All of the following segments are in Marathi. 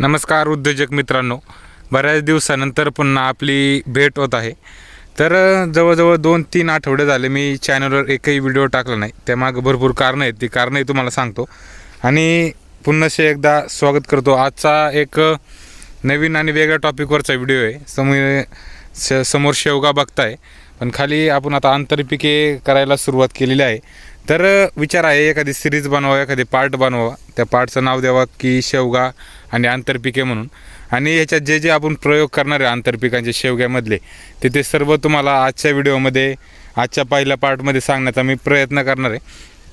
नमस्कार उद्योजक मित्रांनो. बऱ्याच दिवसानंतर पुन्हा आपली भेट होत आहे. तर जवळजवळ दोन तीन आठवडे झाले मी चॅनलवर एकही व्हिडिओ टाकला नाही. त्यामागं भरपूर कारणं आहेत. ती कारणंही तुम्हाला सांगतो. आणि पुन्हा एकदा स्वागत करतो. आजचा एक नवीन आणि वेगळ्या टॉपिकवरचा व्हिडिओ आहे. समोर स समोर शेवगा बघताय. पण खाली आपण आता आंतरपिके करायला सुरुवात केलेली आहे. तर विचार आहे एखादी सिरीज बनवा एखादी पार्ट बनवा. त्या पार्टचं नाव द्यावा की शेवगा आणि आंतरपिके म्हणून. आणि ह्याच्यात जे जे आपण प्रयोग करणार आहे आंतरपिकांचे शेवग्यामधले ते ते सर्व तुम्हाला आजच्या व्हिडिओमध्ये आजच्या पहिल्या पार्टमध्ये सांगण्याचा मी प्रयत्न करणार आहे.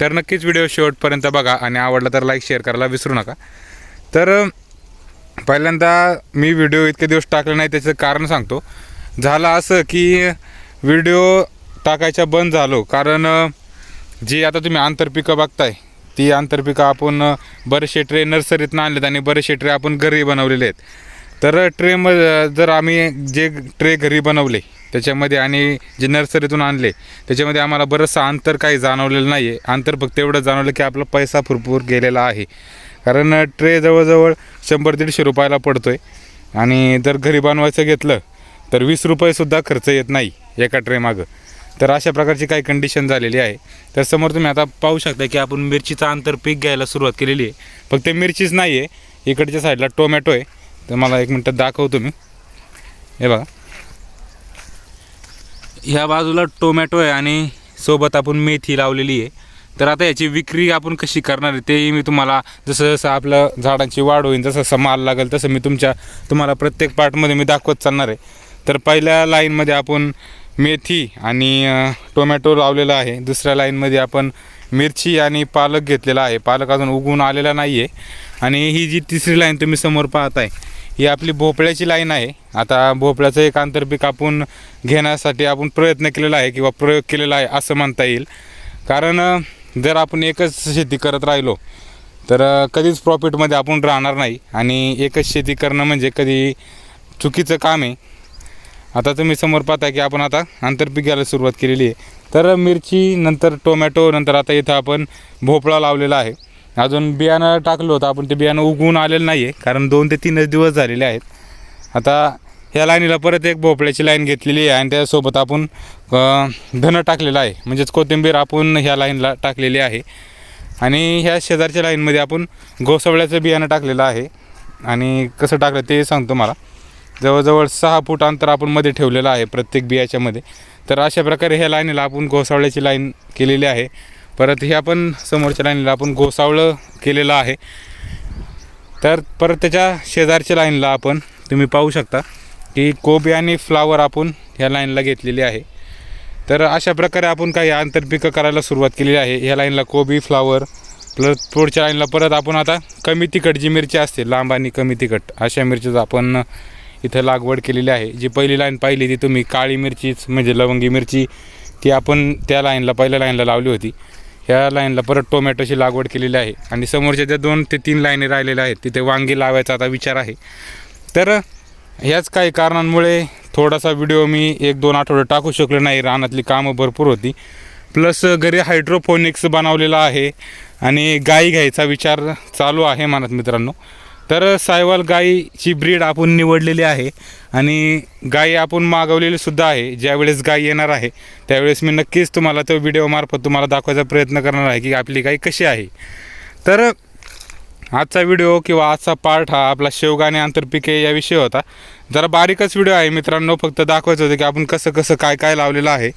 तर नक्कीच व्हिडिओ शेवटपर्यंत बघा आणि आवडला तर लाईक शेअर करायला विसरू नका. तर पहिल्यांदा मी व्हिडिओ इतके दिवस टाकले नाही त्याचं कारण सांगतो. झालं असं की व्हिडिओ टाकायच्या बंद झालो. कारण जी आता तुम्ही आंतरपिकं बघताय ती आंतरपिकं आपण बरेचसे ट्रे नर्सरीतनं आणलेत आणि बरेचसे ट्रे आपण घरी बनवलेले आहेत. तर ट्रे म जर आम्ही जे ट्रे घरी बनवले त्याच्यामध्ये आणि जे नर्सरीतून आणले त्याच्यामध्ये आम्हाला बरंचसं अंतर काही जाणवलेलं नाही आहे अंतर फक्त एवढं जाणवलं की आपला पैसा भरपूर गेलेला आहे. कारण ट्रे जवळजवळ शंभर दीडशे रुपयाला पडतो आहे आणि जर घरी बनवायचं घेतलं तर वीस रुपयेसुद्धा खर्च येत नाही एका ट्रे मागं. तर अशा प्रकारची काही कंडिशन झालेली आहे. तर समोर तुम्ही आता पाहू शकता की आपण मिरचीचं अंतर पीक घ्यायला सुरुवात केलेली आहे. फक्त मिरचीच नाही आहे इकडच्या साईडला टोमॅटो आहे. तर मला एक मिनटं दाखवतो मी हे बघा. ह्या बाजूला टोमॅटो आहे आणि सोबत आपण मेथी लावलेली आहे. तर आता याची विक्री आपण कशी करणार आहे तेही मी तुम्हाला जसं जसं आपलं झाडांची वाढ होईल जसं जसं माल लागेल तसं मी तुमच्या तुम्हाला प्रत्येक पार्टमध्ये मी दाखवत चालणार आहे. तर पहिल्या लाईनमध्ये आपण मेथी आणि टोमॅटो लावलेला आहे. दुसऱ्या लाईनमध्ये आपण मिरची आणि पालक घेतलेला आहे. पालक अजून उगवून आलेला नाही आहे आणि ही जी तिसरी लाईन तुम्ही समोर पाहत आहे ही आपली भोपळ्याची लाईन आहे. आता भोपळ्याचं एक आंतरपीक आपण घेण्यासाठी आपण प्रयत्न केलेला आहे किंवा प्रयोग केलेला आहे असं म्हणता येईल. कारण जर आपण एकच शेती करत राहिलो तर कधीच प्रॉफिटमध्ये आपण राहणार नाही. आणि एकच शेती करणं म्हणजे कधी चुकीचं काम आहे. आता तुम्ही समोर पाहता की आपण आता आंतरपीक घ्यायला सुरुवात केलेली आहे. तर मिरची नंतर टोमॅटो नंतर आता इथं आपण भोपळा लावलेला आहे. अजून बियाणं टाकलं होतं आपण ते बियाणं उगवून आलेलं नाही आहे कारण दोन ते तीनच दिवस झालेले आहेत. आता ह्या लाईनीला परत एक भोपळ्याची लाईन घेतलेली आहे आणि त्यासोबत आपण धनं टाकलेलं आहे. म्हणजेच कोथिंबीर आपण ह्या लाईनला टाकलेली आहे. आणि ह्या शेजारच्या लाईनमध्ये आपण घोसवळ्याचं बियाणं टाकलेलं आहे. आणि कसं टाकलं ते सांगतो मला. जवळजवळ सहा फूट अंतर आपण मध्ये ठेवलेलं आहे प्रत्येक बियाच्यामध्ये तर अशा प्रकारे ह्या लाईनीला आपण घोसावळ्याची लाईन केलेली आहे. परत ह्या पण समोरच्या लाईनीला आपण घोसावळं केलेलं आहे. तर परत त्याच्या शेजारच्या लाईनला आपण तुम्ही पाहू शकता की कोबी आणि फ्लावर आपण ह्या लाईनला घेतलेली आहे. तर अशा प्रकारे आपण काही आंतरपिकं करायला सुरुवात केलेली आहे. ह्या लाईनला कोबी फ्लावर प्लस पुढच्या लाईनला परत आपण आता कमी तिखट जी मिरची असते लांब आणि कमी तिखट अशा मिरचीचं आपण इथं लागवड केलेली आहे. जी पहिली लाईन पाहिली ती तुम्ही काळी मिरचीच म्हणजे लवंगी मिरची ती आपण त्या लाईनला पहिल्या लाईनला लावली होती. ह्या लाईनला परत टोमॅटोची लागवड केलेली आहे. आणि समोरच्या ज्या दोन ते तीन लाईनी राहिलेल्या आहेत तिथे वांगी लावायचा आता विचार आहे. तर ह्याच काही कारणांमुळे थोडासा व्हिडिओ मी एक दोन आठवडे टाकू शकलो नाही. रानातली कामं भरपूर होती. प्लस घरी हायड्रोफोनिक्स बनवलेला आहे. आणि गाई घ्यायचा विचार चालू आहे मनात मित्रांनो. तर सायवाल गाईची ब्रीड आपण निवडलेली आहे आणि गायी आपण मागवलेली सुद्धा आहे. ज्यावेळेस गाय येणार आहे त्यावेळेस मी नक्कीच तुम्हाला तो व्हिडिओमार्फत तुम्हाला दाखवायचा प्रयत्न करणार आहे की आपली गाय कशी आहे. तर आजचा व्हिडिओ किंवा आजचा पार्ट हा आपला शेवगा आणि आंतरपिके याविषयी होता. जरा बारीकच व्हिडिओ आहे मित्रांनो फक्त दाखवायचं होतं की आपण कसं कसं काय काय लावलेलं आहे.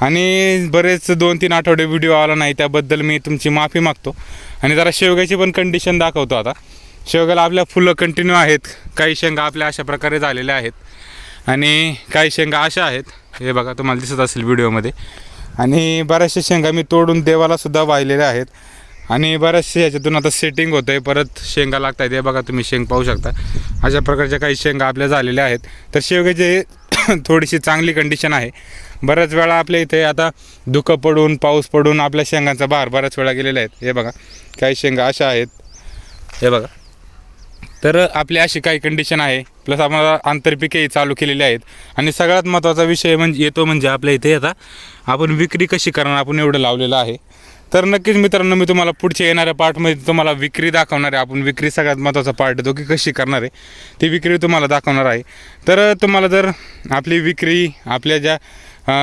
आणि बरेच दोन तीन आठवडे व्हिडिओ आला नाही त्याबद्दल मी तुमची माफी मागतो. आणि जरा शेवग्याची पण कंडिशन दाखवतो आता. शेवग्याला आपल्या फुलं कंटिन्यू आहेत. काही शेंगा आपल्या अशा प्रकारे झालेल्या आहेत. आणि काही शेंगा अशा आहेत. हे बघा तुम्हाला दिसत असेल व्हिडिओमध्ये. आणि बऱ्याचशा शेंगा मी तोडून देवालासुद्धा वाहिलेल्या आहेत. आणि बऱ्याचशा याच्यातून आता सेटिंग होतं आहे परत शेंगा लागत आहेत हे बघा तुम्ही शेंग पाहू शकता. अशा प्रकारच्या काही शेंगा आपल्या झालेल्या आहेत. तर शेवग्याचे थोडीशी चांगली कंडिशन आहे. बऱ्याच वेळा आपल्या इथे आता धुकं पडून पाऊस पडून आपल्या शेंगांचा भार बऱ्याच वेळा गेलेला आहेत हे बघा काही शेंगा अशा आहेत. हे बघा. तर आपली अशी काही कंडिशन आहे. प्लस आम्हाला आंतरपिकेही चालू केलेली आहेत. आणि सगळ्यात महत्त्वाचा विषय म्हणजे येतो म्हणजे आपल्या इथे आता आपण विक्री कशी करणार आपण एवढं लावलेलं आहे. तर नक्कीच मित्रांनो मी तुम्हाला पुढच्या येणाऱ्या पार्टमध्ये तुम्हाला विक्री दाखवणार आहे. आपण विक्री सगळ्यात महत्त्वाचा पार्ट येतो की कशी करणार आहे. ती विक्री तुम्हाला दाखवणार आहे. तर तुम्हाला जर आपली विक्री आपल्या ज्या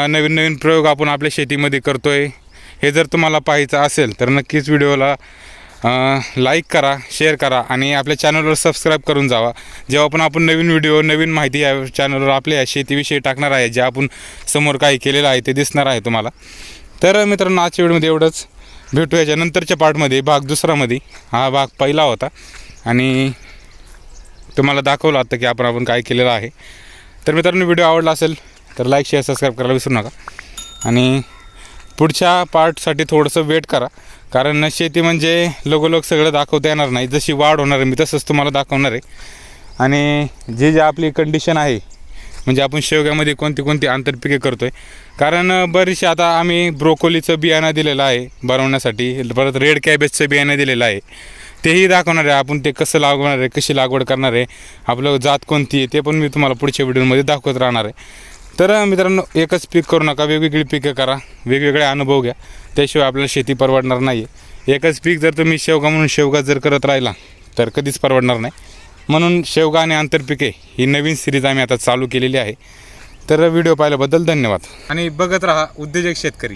नवीन नवीन प्रयोग आपण आपल्या शेतीमध्ये करतो आहे हे जर तुम्हाला पाहायचं असेल तर नक्कीच व्हिडिओला लाईक करा शेअर करा आणि आपल्या चॅनलवर सबस्क्राईब करून जावा. जेव्हा पण आपण नवीन व्हिडिओ नवीन माहिती या चॅनलवर आपल्या या शेतीविषयी टाकणार आहे जे आपण समोर काही केलेलं आहे ते दिसणार आहे तुम्हाला. तर मित्रांनो आजच्या व्हिडिओमध्ये एवढंच. भेटू याच्या नंतरच्या पार्टमध्ये भाग दुसरामध्ये. हा भाग पहिला होता. आणि तुम्हाला दाखवलं आता की आपण आपण काय केलेलं आहे. तर मित्रांनो व्हिडिओ आवडला असेल तर लाईक शेअर सबस्क्राईब करायला विसरू नका. आणि पुढच्या पार्टसाठी थोडंसं वेट करा. कारण शेती म्हणजे लगोलग सगळं दाखवता येणार नाही. जशी वाढ होणार आहे मी तसंच तुम्हाला दाखवणार आहे. आणि जे जे आपली कंडिशन आहे म्हणजे आपण शेवग्यामध्ये कोणती कोणती आंतरपिके करतो आहे कारण बरीचशी आता आम्ही ब्रोकोलीचं बियाणं दिलेलं आहे बनवण्यासाठी. परत रेड कॅबेजचं बियाणं दिलेलं आहे. तेही दाखवणार आहे. आपण ते कसं लागवणार आहे कशी लागवड करणार आहे आपलं जात कोणती आहे ते पण मी तुम्हाला पुढच्या व्हिडिओमध्ये दाखवत राहणार आहे. तर मित्रांनो एकच पीक करू नका. वेगवेगळी पिकं करा. वेगवेगळे अनुभव घ्या. त्याशिवाय आपल्याला शेती परवडणार नाही आहे एकच पीक जर तुम्ही शेवगा म्हणून शेवगा जर करत राहिला तर कधीच परवडणार नाही. म्हणून शेवगा आणि आंतरपिके ही नवीन सिरीज आम्ही आता चालू केलेली आहे. तर व्हिडिओ पाहिल्याबद्दल धन्यवाद. आणि बघत राहा उद्योजक शेतकरी.